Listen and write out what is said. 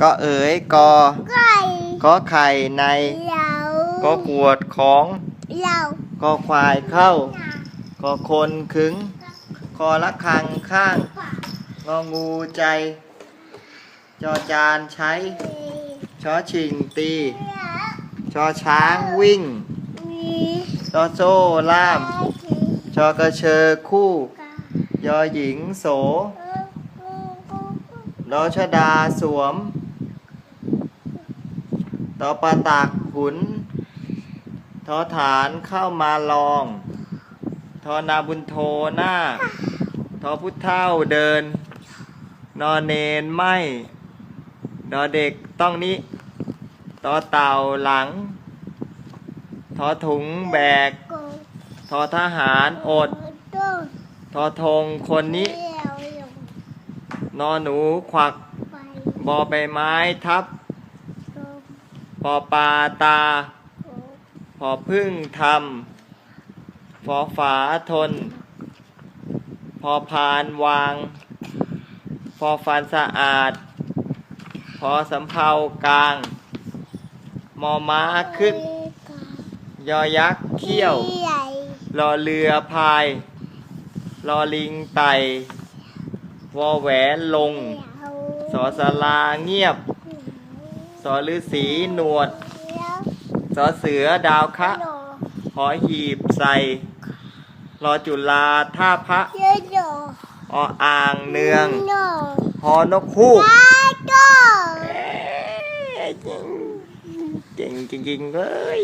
ก็เอ๋ยกอไก่ก็ไข่ใน เหลาก็กวดของเหลาก็ควายเข้า ก็คนขึงคอละคังข้าง งองูใจ จอจานใช้ ชอชิงตี ชอช้างวิ่งมีชอโซ่ล่าม ชอกระเชอคู่ ยอหญิงโสรอชดาสวม ต่อปาตากหุน ทอฐานเข้ามาลอง ทอนาบุญโทหน้า ทอพุทธเท่าเดิน นอเนนไม่ดอเด็กต้องนี้ ต่อเต่าหลัง ทอถุงแบก ทอทหารอด ทอธงคนนี้ นอหนูควัก บอใบไม้ทับ ปอปลาตา พอพึ่งทำฟอฝาทน พอพานวาง พอฟันสะอาด พอสำเภากลาง มอม้าขึ้นยอยักษ์เขี้ยว รอเรือพาย รอลิงไตวอแหวนลง สอสลาเงียบ สอฤาษีหนวด สอเสือดาวคะหอหีบใส่รอจุฬาท่าพระเยอะโยออ่างเนืองโนหอนกคู่ไอโดเอ้ยเจ๋งเจ๋งจริงๆเลย